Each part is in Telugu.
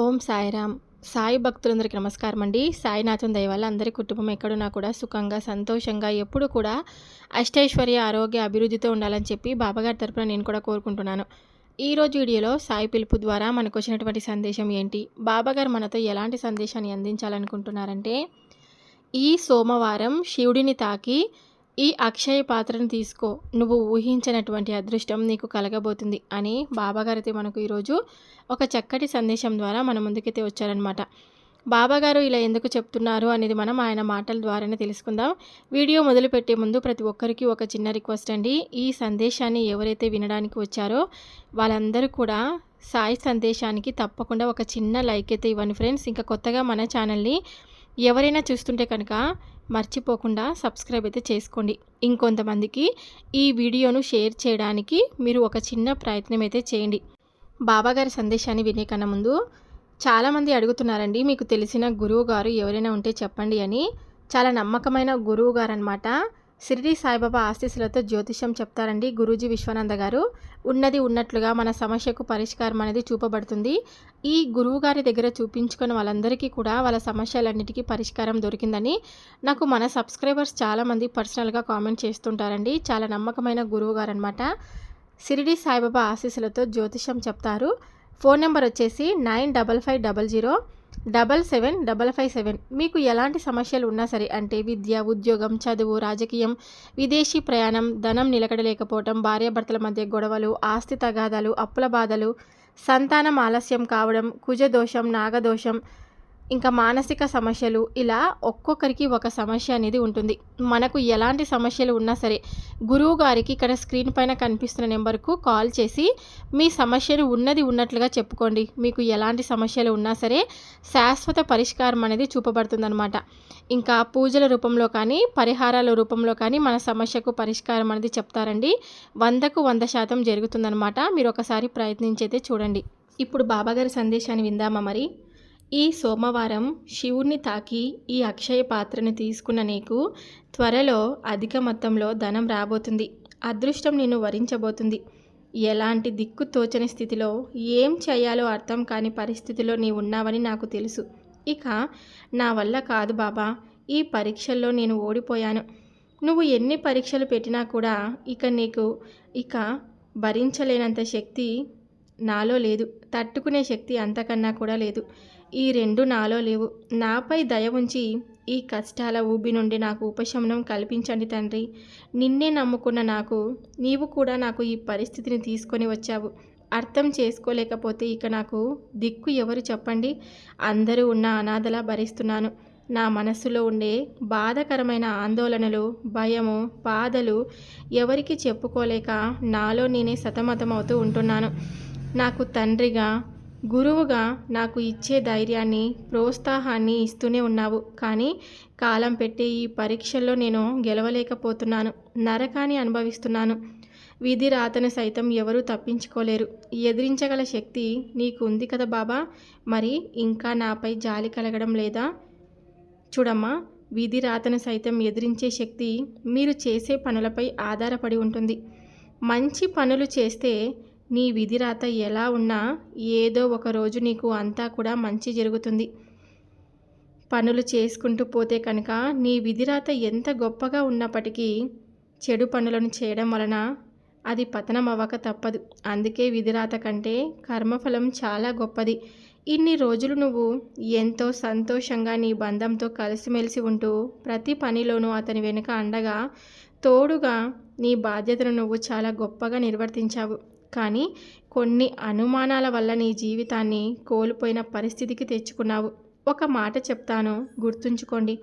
ఓం సాయిరామ్. సాయి భక్తులందరికీ నమస్కారం అండి సాయినాథం దయ వల్ల అందరి కుటుంబం ఎక్కడున్నా కూడా సుఖంగా సంతోషంగా ఎప్పుడు కూడా అష్టైశ్వర్య ఆరోగ్య అభివృద్ధితో ఉండాలని చెప్పి బాబాగారి తరపున నేను కూడా కోరుకుంటున్నాను. ఈరోజు వీడియోలో సాయి పిలుపు ద్వారా మనకు వచ్చినటువంటి సందేశం ఏంటి? బాబాగారు మనతో ఎలాంటి సందేశాన్ని అందించాలనుకుంటున్నారంటే ఈ సోమవారం శివుడిని తాకి ఈ అక్షయ పాత్రను తీసుకో. నువ్వు ఊహించినటువంటి అదృష్టం నీకు కలగబోతుంది అని బాబాగారైతే మనకు ఈరోజు ఒక చక్కటి సందేశం ద్వారా మన ముందుకైతే వచ్చారనమాట బాబాగారు ఇలా ఎందుకు చెప్తున్నారు అనేది మనం ఆయన మాటల ద్వారానే తెలుసుకుందాం. వీడియో మొదలుపెట్టే ముందు ప్రతి ఒక్కరికి ఒక చిన్న రిక్వెస్ట్ అండి. ఈ సందేశాన్ని ఎవరైతే వినడానికి వచ్చారో వాళ్ళందరూ కూడా సాయి సందేశానికి తప్పకుండా ఒక చిన్న లైక్ అయితే ఇవ్వండి ఫ్రెండ్స్. ఇంకా కొత్తగా మన ఛానల్ని ఎవరైనా చూస్తుంటే కనుక మర్చిపోకుండా సబ్స్క్రైబ్ అయితే చేసుకోండి. ఇంకొంతమందికి ఈ వీడియోను షేర్ చేయడానికి మీరు ఒక చిన్న ప్రయత్నం అయితే చేయండి. బాబాగారి సందేశాన్ని వినే కన్నా ముందు చాలామంది అడుగుతున్నారండి మీకు తెలిసిన గురువు గారు ఎవరైనా ఉంటే చెప్పండి అని. చాలా నమ్మకమైన గురువు గారు అనమాట షిరిడి సాయిబాబా ఆశీస్సులతో జ్యోతిషం చెప్తారండి గురూజీ విశ్వానంద గారు. ఉన్నది ఉన్నట్లుగా మన సమస్యకు పరిష్కారం అనేది చూపబడుతుంది. ఈ గురువు గారి దగ్గర చూపించుకున్న వాళ్ళందరికీ కూడా వాళ్ళ సమస్యలన్నిటికీ పరిష్కారం దొరికిందని నాకు మన సబ్స్క్రైబర్స్ చాలామంది పర్సనల్గా కామెంట్ చేస్తుంటారండి. చాలా నమ్మకమైన గురువు గారు అనమాట షిరిడి సాయిబాబా ఆశీస్సులతో జ్యోతిషం చెప్తారు. ఫోన్ నెంబర్ వచ్చేసి nine double five double zero double seven double five seven. మీకు ఎలాంటి సమస్యలు ఉన్నా సరే అంటే విద్య ఉద్యోగం చదువు రాజకీయం విదేశీ ప్రయాణం ధనం నిలకడలేకపోవటం భార్యాభర్తల మధ్య గొడవలు ఆస్తి తగాదాలు అప్పుల బాధలు సంతానం ఆలస్యం కావడం కుజదోషం నాగదోషం ఇంకా మానసిక సమస్యలు ఇలా ఒక్కొక్కరికి ఒక సమస్య అనేది ఉంటుంది. మనకు ఎలాంటి సమస్యలు ఉన్నా సరే గురువు గారికి ఇక్కడ స్క్రీన్ పైన కనిపిస్తున్న నెంబర్కు కాల్ చేసి మీ సమస్యను ఉన్నది ఉన్నట్లుగా చెప్పుకోండి. మీకు ఎలాంటి సమస్యలు ఉన్నా సరే శాశ్వత పరిష్కారం అనేది చూపబడుతుందన్నమాట. ఇంకా పూజల రూపంలో కానీ పరిహారాల రూపంలో కానీ మన సమస్యకు పరిష్కారం అనేది చెప్తారండి. వందకు వంద శాతం జరుగుతుందన్నమాట. మీరు ఒకసారి ప్రయత్నించైతే చూడండి. ఇప్పుడు బాబాగారి సందేశాన్ని విందామా మరి? ఈ సోమవారం శివుణ్ణి తాకి ఈ అక్షయ పాత్రను తీసుకున్న నీకు త్వరలో అధిక మొత్తంలో ధనం రాబోతుంది. అదృష్టం నిన్ను వరించబోతుంది. ఎలాంటి దిక్కు తోచని స్థితిలో ఏం చేయాలో అర్థం కాని పరిస్థితిలో నీ ఉన్నావని నాకు తెలుసు. ఇక నా వల్ల కాదు బాబా. ఈ పరీక్షల్లో నేను ఓడిపోయాను. నువ్వు ఎన్ని పరీక్షలు పెట్టినా కూడా ఇక నీకు ఇక భరించలేనంత శక్తి నాలో లేదు. తట్టుకునే శక్తి అంతకన్నా కూడా లేదు. ఈ రెండు నాలో లేవు. నాపై దయ ఉంచి ఈ కష్టాల ఊబి నుండి నాకు ఉపశమనం కల్పించండి తండ్రి. నిన్నే నమ్ముకున్న నాకు నీవు కూడా నాకు ఈ పరిస్థితిని తీసుకొని వచ్చావు. అర్థం చేసుకోలేకపోతే ఇక నాకు దిక్కు ఎవరు చెప్పండి? అందరూ ఉన్న అనాథలా భరిస్తున్నాను. నా మనస్సులో ఉండే బాధకరమైన ఆందోళనలు భయము బాధలు ఎవరికి చెప్పుకోలేక నాలో నేనే సతమతమవుతూ ఉంటున్నాను. నాకు తండ్రిగా గురువుగా నాకు ఇచ్చే ధైర్యాన్ని ప్రోత్సాహాన్ని ఇస్తూనే ఉన్నావు. కానీ కాలం పెట్టే ఈ పరీక్షల్లో నేను గెలవలేకపోతున్నాను. నరకాన్ని అనుభవిస్తున్నాను. విధి రాతను సైతం ఎవరూ తప్పించుకోలేరు. ఎదిరించగల శక్తి నీకు ఉంది కదా బాబా. మరి ఇంకా నాపై జాలి కలగడం లేదా? చూడమ్మా విధి రాతను సైతం ఎదిరించే శక్తి మీరు చేసే పనులపై ఆధారపడి ఉంటుంది. మంచి పనులు చేస్తే నీ విధిరాత ఎలా ఉన్నా ఏదో ఒక రోజు నీకు అంతా కూడా మంచి జరుగుతుంది. పనులు చేసుకుంటూ పోతే కనుక నీ విధిరాత ఎంత గొప్పగా ఉన్నప్పటికీ చెడు పనులను చేయడం వలన అది పతనం అవ్వక తప్పదు. అందుకే విధిరాత కంటే కర్మఫలం చాలా గొప్పది. ఇన్ని రోజులు నువ్వు ఎంతో సంతోషంగా నీ బంధంతో కలిసిమెలిసి ఉంటూ ప్రతి పనిలోనూ అతని వెనుక అండగా తోడుగా నీ బాధ్యతను నువ్వు చాలా గొప్పగా నిర్వర్తించావు. కానీ కొన్ని అనుమానాల వల్ల నీ జీవితాన్ని కోల్పోయిన పరిస్థితికి తెచ్చుకున్నావు. ఒక మాట చెప్తాను గుర్తుంచుకోండి.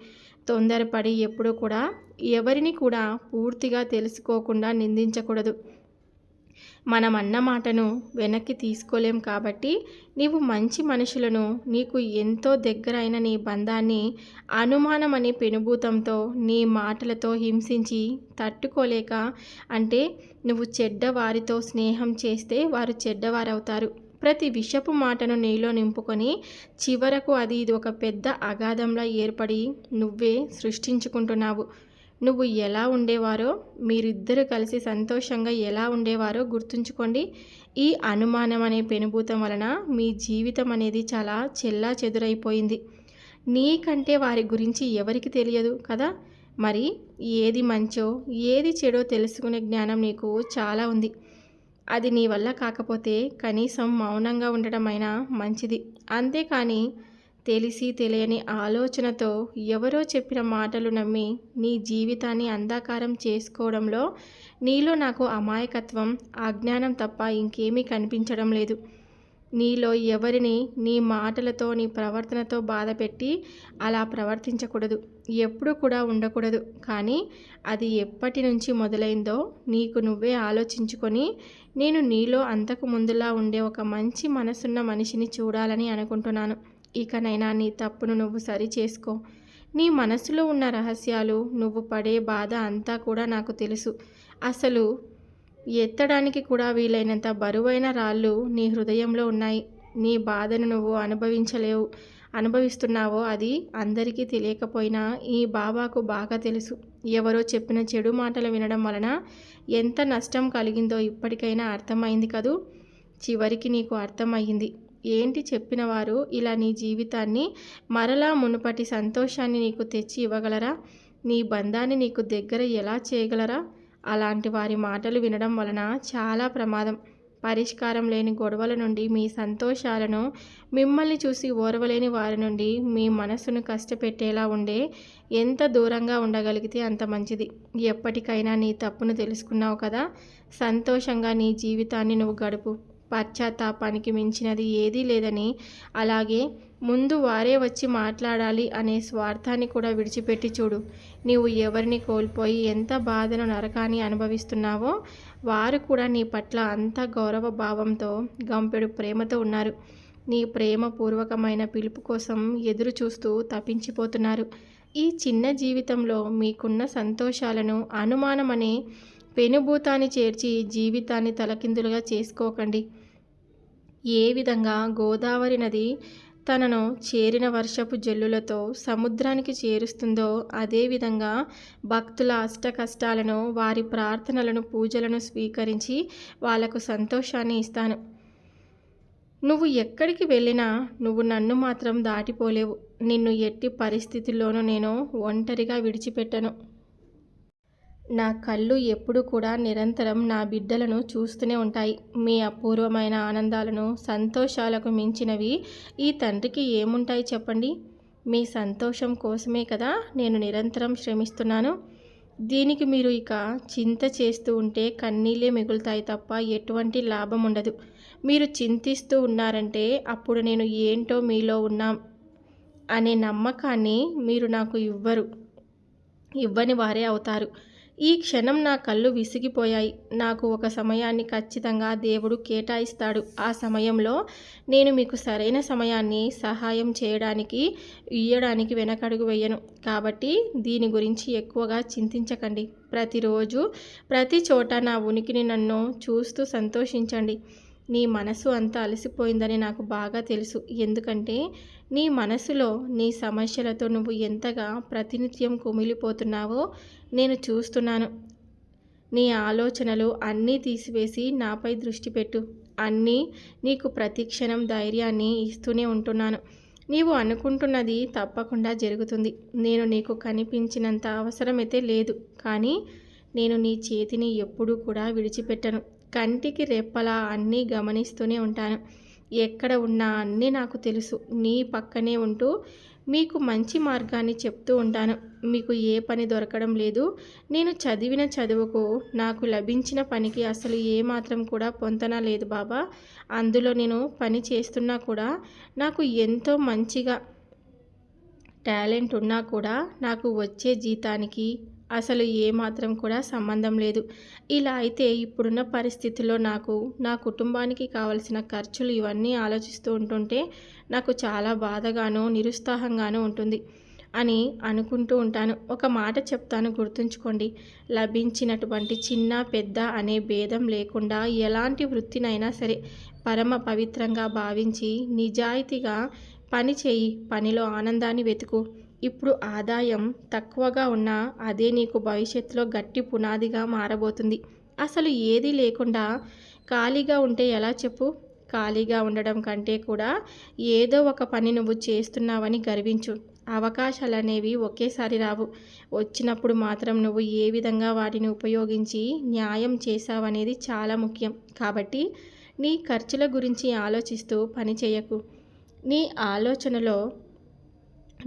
తొందరపడి ఎప్పుడూ కూడా ఎవరిని కూడా పూర్తిగా తెలుసుకోకుండా నిందించకూడదు. మనం అన్న మాటను వెనక్కి తీసుకోలేం కాబట్టి నీవు మంచి మనుషులను నీకు ఎంతో దగ్గరైన నీ బంధాన్ని అనుమానం అనే పెనుభూతంతో నీ మాటలతో హింసించి తట్టుకోలేక అంటే నువ్వు చెడ్డవారితో స్నేహం చేస్తే వారు చెడ్డవారవుతారు. ప్రతి విషపు మాటను నీలో నింపుకొని చివరకు అది ఇది ఒక పెద్ద అగాధంలో ఏర్పడి నువ్వే సృష్టించుకుంటున్నావు. నువ్వు ఎలా ఉండేవారో మీరిద్దరూ కలిసి సంతోషంగా ఎలా ఉండేవారో గుర్తుంచుకోండి. ఈ అనుమానం అనే పెనుభూతం వలన మీ జీవితం అనేది చాలా చెల్లా చెదురైపోయింది. నీకంటే వారి గురించి ఎవరికి తెలియదు కదా? మరి ఏది మంచో ఏది చెడో తెలుసుకునే జ్ఞానం నీకు చాలా ఉంది. అది నీ వల్ల కాకపోతే కనీసం మౌనంగా ఉండటమైనా మంచిది. అంతేకాని తెలిసి తెలియని ఆలోచనతో ఎవరో చెప్పిన మాటలు నమ్మి నీ జీవితాన్ని అంధాకారం చేసుకోవడంలో నీలో నాకు అమాయకత్వం అజ్ఞానం తప్ప ఇంకేమీ కనిపించడం లేదు. నీలో ఎవరిని నీ మాటలతో నీ ప్రవర్తనతో బాధపెట్టి అలా ప్రవర్తించకూడదు. ఎప్పుడు కూడా ఉండకూడదు. కానీ అది ఎప్పటి నుంచి మొదలైందో నీకు నువ్వే ఆలోచించుకొని నేను నీలో అంతకు ముందులా ఉండే ఒక మంచి మనసున్న మనిషిని చూడాలని అనుకుంటున్నాను. ఇకనైనా నీ తప్పును నువ్వు సరి చేసుకో. నీ మనసులో ఉన్న రహస్యాలు నువ్వు పడే బాధ అంతా కూడా నాకు తెలుసు. అసలు ఎత్తడానికి కూడా వీలైనంత బరువైన రాళ్ళు నీ హృదయంలో ఉన్నాయి. నీ బాధను నువ్వు అనుభవించలేవు. అనుభవిస్తున్నావో అది అందరికీ తెలియకపోయినా ఈ బాబాకు బాగా తెలుసు. ఎవరో చెప్పిన చెడు మాటలు వినడం వలన ఎంత నష్టం కలిగిందో ఇప్పటికైనా అర్థమైంది కదూ? చివరికి నీకు అర్థమయ్యింది. ఏంటి చెప్పిన వారు? ఇలా నీ జీవితాన్ని మరలా మునుపటి సంతోషాన్ని నీకు తెచ్చి ఇవ్వగలరా? నీ బంధాన్ని నీకు దగ్గర ఎలా చేయగలరా? అలాంటి వారి మాటలు వినడం వలన చాలా ప్రమాదం. పరిష్కారం లేని గొడవల నుండి మీ సంతోషాలను మిమ్మల్ని చూసి ఓర్వలేని వారి నుండి మీ మనసును కష్టపెట్టేలా ఉండే ఎంత దూరంగా ఉండగలిగితే అంత మంచిది. ఎప్పటికైనా నీ తప్పును తెలుసుకున్నావు కదా? సంతోషంగా నీ జీవితాన్ని నువ్వు గడుపు. పశ్చాత్తాపానికి మించినది ఏదీ లేదని అలాగే ముందు వారే వచ్చి మాట్లాడాలి అనే స్వార్థాన్ని కూడా విడిచిపెట్టి చూడు. నీవు ఎవరిని కోల్పోయి ఎంత బాధను నరకాన్ని అనుభవిస్తున్నావో వారు కూడా నీ పట్ల అంత గౌరవ భావంతో గంపెడు ప్రేమతో ఉన్నారు. నీ ప్రేమపూర్వకమైన పిలుపు కోసం ఎదురు చూస్తూ తప్పించిపోతున్నారు ఈ చిన్న జీవితంలో మీకున్న సంతోషాలను అనుమానం అనే పెనుభూతాన్ని చేర్చి జీవితాన్ని తలకిందులుగా చేసుకోకండి. ఏ విధంగా గోదావరి నది తనను చేరిన వర్షపు జల్లులతో సముద్రానికి చేరుస్తుందో అదేవిధంగా భక్తుల అష్ట కష్టాలను వారి ప్రార్థనలను పూజలను స్వీకరించి వాళ్ళకు సంతోషాన్ని ఇస్తాను. నువ్వు ఎక్కడికి వెళ్ళినా నువ్వు నన్ను మాత్రం దాటిపోలేవు. నిన్ను ఎట్టి పరిస్థితుల్లోనూ నేను ఒంటరిగా విడిచిపెట్టను. నా కళ్ళు ఎప్పుడు కూడా నిరంతరం నా బిడ్డలను చూస్తూనే ఉంటాయి. మీ అపూర్వమైన ఆనందాలను సంతోషాలకు మించినవి ఈ తండ్రికి ఏముంటాయి చెప్పండి? మీ సంతోషం కోసమే కదా నేను నిరంతరం శ్రమిస్తున్నాను. దీనికి మీరు ఇక చింత చేస్తూ ఉంటే కన్నీళ్ళే మిగులుతాయి తప్ప ఎటువంటి లాభం ఉండదు. మీరు చింతిస్తూ ఉన్నారంటే అప్పుడు నేను ఏంటో మీలో ఉన్నాం అనే నమ్మకాన్ని మీరు నాకు ఇవ్వరు. ఇవ్వని వారే అవుతారు. ఈ క్షణం నా కళ్ళు విసిగిపోయాయి. నాకు ఒక సమయాన్ని ఖచ్చితంగా దేవుడు కేటాయిస్తాడు. ఆ సమయంలో నేను మీకు సరైన సమయాన్ని సహాయం చేయడానికి ఇయ్యడానికి వెనకడుగు వేయను. కాబట్టి దీని గురించి ఎక్కువగా చింతించకండి. ప్రతిరోజు ప్రతి చోట నా ఉనికిని నన్ను చూస్తూ సంతోషించండి. నీ మనసు అంతా అలసిపోయిందని నాకు బాగా తెలుసు. ఎందుకంటే నీ మనసులో నీ సమస్యలతో నువ్వు ఎంతగా ప్రతినిత్యం కుమిలిపోతున్నావో నేను చూస్తున్నాను. నీ ఆలోచనలు అన్నీ తీసివేసి నాపై దృష్టి పెట్టు. అన్నీ నీకు ప్రతిక్షణం ధైర్యాన్ని ఇస్తూనే ఉంటున్నాను. నీవు అనుకుంటున్నది తప్పకుండా జరుగుతుంది. నేను నీకు కనిపించినంత అవసరమైతే లేదు. కానీ నేను నీ చేతిని ఎప్పుడూ కూడా విడిచిపెట్టను. కంటికి రెప్పలా అన్నీ గమనిస్తూనే ఉంటాను. ఎక్కడ ఉన్నా అన్నీ నాకు తెలుసు. నీ పక్కనే ఉంటూ మీకు మంచి మార్గాన్ని చెప్తూ ఉంటాను. మీకు ఏ పని దొరకడం లేదు. నేను చదివిన చదువుకు నాకు లభించిన పనికి అసలు ఏమాత్రం కూడా పొంతన లేదు బాబా. అందులో నేను పని చేస్తున్నా కూడా నాకు ఎంతో మంచిగా టాలెంట్ ఉన్నా కూడా నాకు వచ్చే జీతానికి అసలు ఏమాత్రం కూడా సంబంధం లేదు. ఇలా అయితే ఇప్పుడున్న పరిస్థితుల్లో నాకు నా కుటుంబానికి కావలసిన ఖర్చులు ఇవన్నీ ఆలోచిస్తూ ఉంటుంటే నాకు చాలా బాధగానో నిరుత్సాహంగానో ఉంటుంది అని అనుకుంటూ ఉంటాను. ఒక మాట చెప్తాను గుర్తుంచుకోండి. లభించినటువంటి చిన్న పెద్ద అనే భేదం లేకుండా ఎలాంటి వృత్తినైనా సరే పరమ పవిత్రంగా భావించి నిజాయితీగా పని చేయి. పనిలో ఆనందాన్ని వెతుకు. ఇప్పుడు ఆదాయం తక్కువగా ఉన్నా అదే నీకు భవిష్యత్తులో గట్టి పునాదిగా మారబోతుంది. అసలు ఏదీ లేకుండా ఖాళీగా ఉంటే ఎలా చెప్పు? ఖాళీగా ఉండడం కంటే కూడా ఏదో ఒక పని నువ్వు చేస్తున్నావని గర్వించు. అవకాశాలు అనేవి ఒకేసారి రావు. వచ్చినప్పుడు మాత్రం నువ్వు ఏ విధంగా వాటిని ఉపయోగించి న్యాయం చేశావనేది చాలా ముఖ్యం. కాబట్టి నీ ఖర్చుల గురించి ఆలోచిస్తూ పని చేయకు. నీ ఆలోచనలో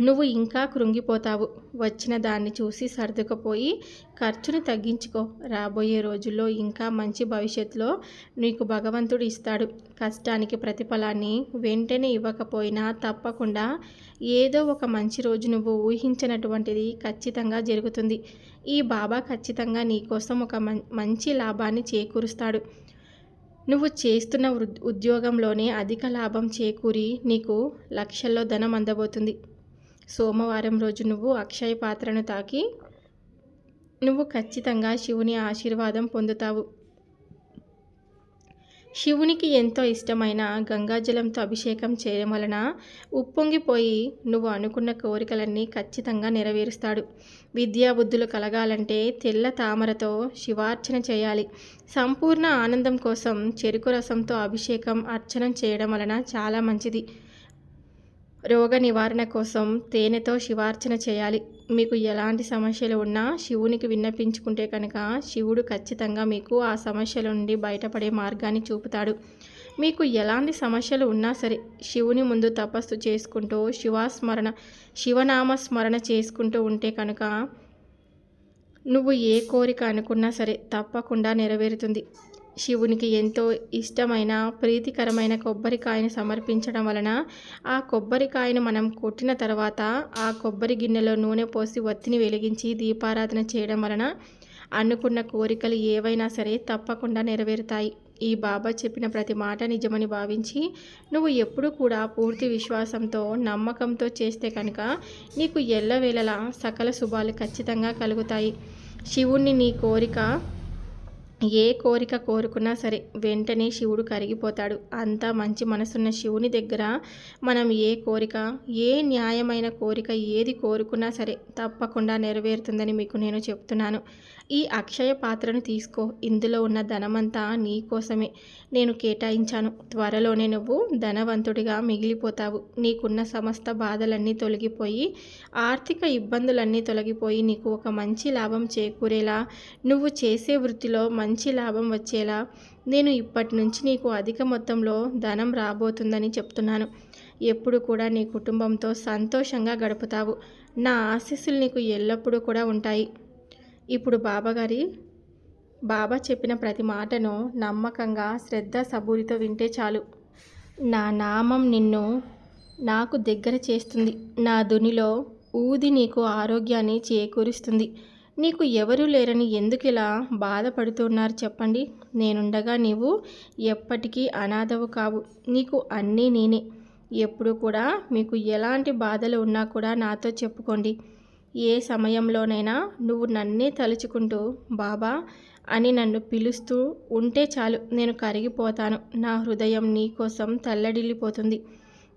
నువ్వు ఇంకా కృంగిపోతావు. వచ్చిన దాన్ని చూసి సర్దుకుపోయి ఖర్చును తగ్గించుకో. రాబోయే రోజుల్లో ఇంకా మంచి భవిష్యత్తులో నీకు భగవంతుడు ఇస్తాడు. కష్టానికి ప్రతిఫలాన్ని వెంటనే ఇవ్వకపోయినా తప్పకుండా ఏదో ఒక మంచి రోజు నువ్వు ఊహించినటువంటిది ఖచ్చితంగా జరుగుతుంది. ఈ బాబా ఖచ్చితంగా నీకోసం ఒక మంచి లాభాన్ని చేకూరుస్తాడు. నువ్వు చేస్తున్న ఉద్యోగంలోనే అధిక లాభం చేకూరి నీకు లక్షల్లో ధనం అందబోతుంది. సోమవారం రోజు నువ్వు అక్షయ పాత్రను తాకి నువ్వు ఖచ్చితంగా శివుని ఆశీర్వాదం పొందుతావు. శివునికి ఎంతో ఇష్టమైన గంగాజలంతో అభిషేకం చేయడం వలన ఉప్పొంగిపోయి నువ్వు అనుకున్న కోరికలన్నీ ఖచ్చితంగా నెరవేరుస్తాడు. విద్యాబుద్ధులు కలగాలంటే తెల్ల తామరతో శివార్చన చేయాలి. సంపూర్ణ ఆనందం కోసం చెరుకు రసంతో అభిషేకం అర్చనం చేయడం వలన చాలా మంచిది. రోగ నివారణ కోసం తేనెతో శివార్చన చేయాలి. మీకు ఎలాంటి సమస్యలు ఉన్నా శివునికి విన్నపించుకుంటే కనుక శివుడు ఖచ్చితంగా మీకు ఆ సమస్యల నుండి బయటపడే మార్గాన్ని చూపుతాడు. మీకు ఎలాంటి సమస్యలు ఉన్నా సరే శివుని ముందు తపస్సు చేసుకుంటూ శివాస్మరణ శివనామ స్మరణ చేసుకుంటూ ఉంటే కనుక నువ్వు ఏ కోరిక అనుకున్నా సరే తప్పకుండా నెరవేరుతుంది. శివునికి ఎంతో ఇష్టమైన ప్రీతికరమైన కొబ్బరికాయను సమర్పించడం వలన ఆ కొబ్బరికాయను మనం కొట్టిన తర్వాత ఆ కొబ్బరి గిన్నెలో నూనె పోసి ఒత్తిని వెలిగించి దీపారాధన చేయడం వలన అనుకున్న కోరికలు ఏవైనా సరే తప్పకుండా నెరవేరుతాయి. ఈ బాబా చెప్పిన ప్రతి మాట నిజమని భావించి నువ్వు ఎప్పుడు కూడా పూర్తి విశ్వాసంతో నమ్మకంతో చేస్తే కనుక నీకు ఎల్లవేళలా సకల శుభాలు ఖచ్చితంగా కలుగుతాయి. శివుణ్ణి నీ కోరిక ఏ కోరిక కోరుకున్నా సరే వెంటనే శివుడు కరిగిపోతాడు. అంత మంచి మనసున్న శివుని దగ్గర మనం ఏ కోరిక ఏ న్యాయమైన కోరిక ఏది కోరుకున్నా సరే తప్పకుండా నెరవేరుతుందని మీకు నేను చెప్తున్నాను. ఈ అక్షయ పాత్రను తీసుకో. ఇందులో ఉన్న ధనమంతా నీ కోసమే. నేను కేటాయించాను. త్వరలోనే నువ్వు ధనవంతుడిగా మిగిలిపోతావు. నీకున్న సమస్త బాధలన్నీ తొలగిపోయి ఆర్థిక ఇబ్బందులన్నీ తొలగిపోయి నీకు ఒక మంచి లాభం చేకూరేలా నువ్వు చేసే వృత్తిలో మంచి లాభం వచ్చేలా నేను ఇప్పటి నుంచి నీకు అధిక మొత్తంలో ధనం రాబోతుందని చెప్తున్నాను. ఎప్పుడు కూడా నీ కుటుంబంతో సంతోషంగా గడుపుతావు. నా ఆశీస్సులు నీకు ఎల్లప్పుడూ కూడా ఉంటాయి. ఇప్పుడు బాబాగారి బాబా చెప్పిన ప్రతి మాటను నమ్మకంగా శ్రద్ధ సబూరితో వింటే చాలు. నా నామం నిన్ను నాకు దగ్గర చేస్తుంది. నా దునిలో ఊది నీకు ఆరోగ్యాన్ని చేకూరుస్తుంది. నీకు ఎవరు లేరని ఎందుకు ఇలా బాధపడుతున్నారు చెప్పండి. నేనుండగా నీవు ఎప్పటికీ అనాథవు కావు. నీకు అన్నీ నేనే. ఎప్పుడు కూడా మీకు ఎలాంటి బాధలు ఉన్నా కూడా నాతో చెప్పుకోండి. ఏ సమయంలోనైనా నువ్వు నన్నే తలుచుకుంటూ బాబా అని నన్ను పిలుస్తూ ఉంటే చాలు నేను కరిగిపోతాను. నా హృదయం నీ కోసం తల్లడిల్లిపోతుంది.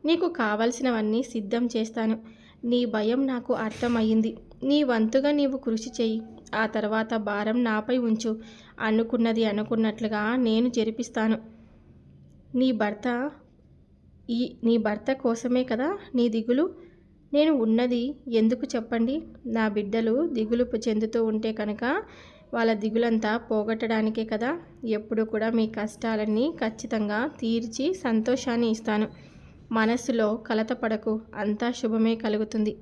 నీకు కావలసినవన్నీ సిద్ధం చేస్తాను. నీ భయం నాకు అర్థమయ్యింది. నీ వంతుగా నీవు కృషి చెయ్యి ఆ తర్వాత భారం నాపై ఉంచు. అనుకున్నది అనుకున్నట్లుగా నేను జరిపిస్తాను. నీ భర్త ఈ నీ భర్త కోసమే కదా నీ దిగులు? నేను ఉన్నది ఎందుకు చెప్పండి? నా బిడ్డలు దిగులు చెందుతూ ఉంటే కనుక వాళ్ళ దిగులంతా పోగొట్టడానికే కదా. ఎప్పుడు కూడా మీ కష్టాలన్నీ ఖచ్చితంగా తీర్చి సంతోషాన్ని ఇస్తాను. మనస్సులో కలత పడకు అంతా శుభమే కలుగుతుంది.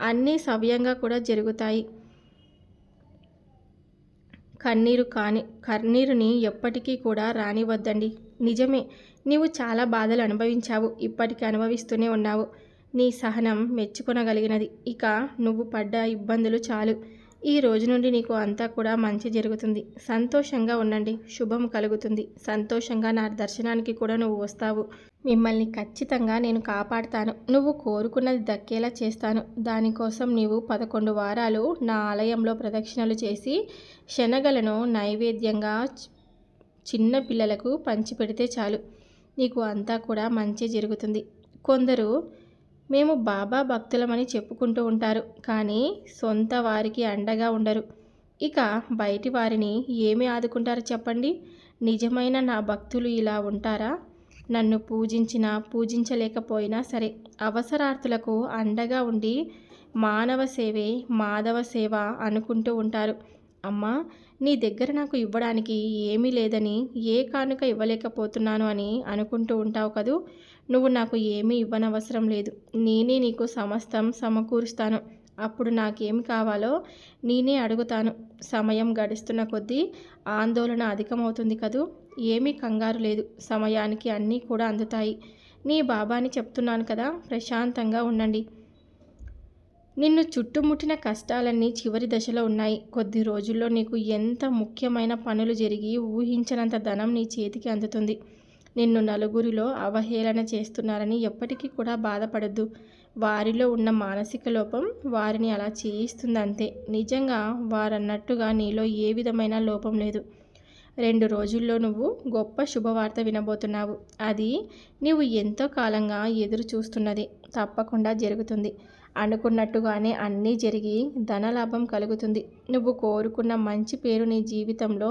అన్నీ సవ్యంగా కూడా జరుగుతాయి. కన్నీరు కాని కన్నీరుని ఎప్పటికీ కూడా రానివద్దండి నిజమే నీవు చాలా బాధలు అనుభవించావు ఇప్పటికీ అనుభవిస్తూనే ఉన్నావు. నీ సహనం మెచ్చుకొనగలిగినది. ఇక నువ్వు పడ్డ ఇబ్బందులు చాలు. ఈ రోజు నుండి నీకు అంతా కూడా మంచి జరుగుతుంది. సంతోషంగా ఉండండి. శుభం కలుగుతుంది. సంతోషంగా నా దర్శనానికి కూడా నువ్వు వస్తావు. మిమ్మల్ని ఖచ్చితంగా నేను కాపాడుతాను. నువ్వు కోరుకున్నది దక్కేలా చేస్తాను. దానికోసం నీవు పదకొండు వారాలు నా ఆలయంలో ప్రదక్షిణలు చేసి శనగలను నైవేద్యంగా చిన్న పిల్లలకు పంచిపెడితే చాలు. నీకు అంతా కూడా మంచి జరుగుతుంది. కొందరు మేము బాబా భక్తులమని చెప్పుకుంటూ ఉంటారు కానీ సొంత వారికి అండగా ఉండరు. ఇక బయటి వారిని ఏమి ఆదుకుంటారు చెప్పండి? నిజమైన నా భక్తులు ఇలా ఉంటారా? నన్ను పూజించినా పూజించలేకపోయినా సరే అవసరార్థులకు అండగా ఉండి మానవ సేవే మాధవ సేవ అనుకుంటూ ఉంటారు. అమ్మా నీ దగ్గర నాకు ఇవ్వడానికి ఏమీ లేదని ఏ కానుక ఇవ్వలేకపోతున్నాను అని అనుకుంటూ ఉంటావు కదూ? నువ్వు నాకు ఏమీ ఇవ్వనవసరం లేదు. నేనే నీకు సమస్తం సమకూరుస్తాను. అప్పుడు నాకేమి కావాలో నేనే అడుగుతాను. సమయం గడుస్తున్న కొద్దీ ఆందోళన అధికమవుతుంది కదూ? ఏమీ కంగారు లేదు. సమయానికి అన్నీ కూడా అందుతాయి. నీ బాబాని చెప్తున్నాను కదా ప్రశాంతంగా ఉండండి. నిన్ను చుట్టుముట్టిన కష్టాలన్నీ చివరి దశలో ఉన్నాయి. కొద్ది రోజుల్లో నీకు ఎంత ముఖ్యమైన పనులు జరిగి ఊహించనంత ధనం నీ చేతికి అందుతుంది. నిన్ను నలుగురిలో అవహేళన చేస్తున్నారని ఎప్పటికీ కూడా బాధపడద్దు. వారిలో ఉన్న మానసిక లోపం వారిని అలా చేయిస్తుంది అంతే నిజంగా వారన్నట్టుగా నీలో ఏ విధమైన లోపం లేదు. రెండు రోజుల్లో నువ్వు గొప్ప శుభవార్త వినబోతున్నావు. అది నీవు ఎంతో కాలంగా ఎదురు చూస్తున్నది తప్పకుండా జరుగుతుంది. అనుకున్నట్టుగానే అన్నీ జరిగి ధనలాభం కలుగుతుంది. నువ్వు కోరుకున్న మంచి పేరు నీ జీవితంలో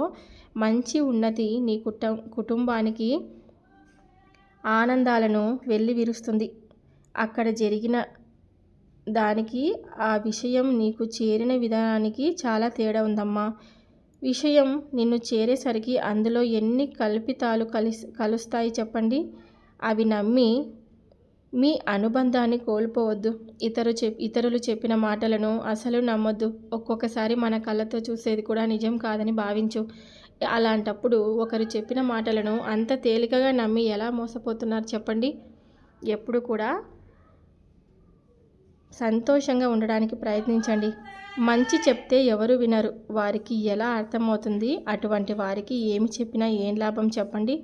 మంచి ఉన్నతి నీ కుట కుటుంబానికి ఆనందాలను వెళ్ళి విరుస్తుంది అక్కడ జరిగిన దానికి ఆ విషయం నీకు చేరిన విధానానికి చాలా తేడా ఉందమ్మా. విషయం నిన్ను చేరేసరికి అందులో ఎన్ని కల్పితాలు కలిసి కలుస్తాయి చెప్పండి? అవి నమ్మి మీ అనుబంధాన్ని కోల్పోవద్దు. ఇతరు చెప్ ఇతరులు చెప్పిన మాటలను అసలు నమ్మొద్దు. ఒక్కొక్కసారి మన కళ్ళతో చూసేది కూడా నిజం కాదని భావించు. అలాంటప్పుడు ఒకరు చెప్పిన మాటలను అంత తేలికగా నమ్మి ఎలా మోసపోతున్నారు చెప్పండి. ఎప్పుడు కూడా సంతోషంగా ఉండడానికి ప్రయత్నించండి. మంచి చెప్తే ఎవరు వినరు. వారికి ఎలా అర్థమవుతుంది? అటువంటి వారికి ఏమి చెప్పినా ఏం లాభం చెప్పండి.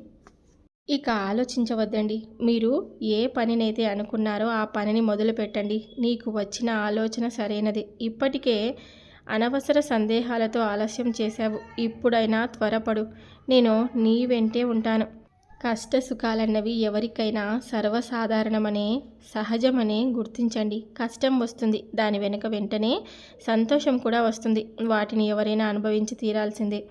ఇక ఆలోచించవద్దండి. మీరు ఏ పనినైతే అనుకున్నారో ఆ పనిని మొదలు పెట్టండి నీకు వచ్చిన ఆలోచన సరైనది. ఇప్పటికే అనవసర సందేహాలతో ఆలస్యం చేశావు. ఇప్పుడైనా త్వరపడు. నేను నీ వెంటే ఉంటాను. కష్ట సుఖాలన్నవి ఎవరికైనా సర్వసాధారణమనే సహజమనే గుర్తించండి. కష్టం వస్తుంది. దాని వెనుక వెంటనే సంతోషం కూడా వస్తుంది. వాటిని ఎవరైనా అనుభవించి తీరాల్సిందే.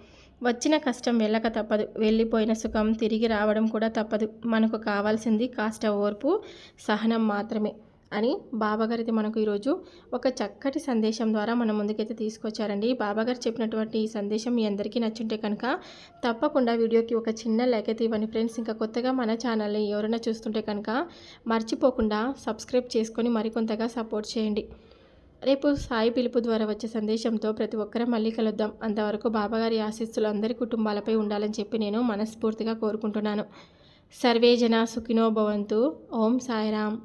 వచ్చిన కష్టం వెళ్ళక తప్పదు. వెళ్ళిపోయిన సుఖం తిరిగి రావడం కూడా తప్పదు. మనకు కావాల్సింది కాస్త ఓర్పు సహనం మాత్రమే అని బాబాగారు మనకు ఈరోజు ఒక చక్కటి సందేశం ద్వారా మన ముందుకైతే తీసుకొచ్చారండి. బాబాగారు చెప్పినటువంటి ఈ సందేశం మీ అందరికీ నచ్చుంటే కనుక తప్పకుండా వీడియోకి ఒక చిన్న లైక్ అయితే ఇవ్వండి ఫ్రెండ్స్. ఇంకా కొత్తగా మన ఛానల్ని ఎవరైనా చూస్తుంటే కనుక మర్చిపోకుండా సబ్స్క్రైబ్ చేసుకొని మరికొంతగా సపోర్ట్ చేయండి. రేపు సాయి పిలుపు ద్వారా వచ్చే సందేశంతో ప్రతి ఒక్కరం మళ్ళీ కలుద్దాం. అంతవరకు బాబాగారి ఆశీస్సులు అందరి కుటుంబాలపై ఉండాలని చెప్పి నేను మనస్ఫూర్తిగా కోరుకుంటున్నాను. సర్వేజన సుఖినో భవంతు. ఓం సాయిరామ్.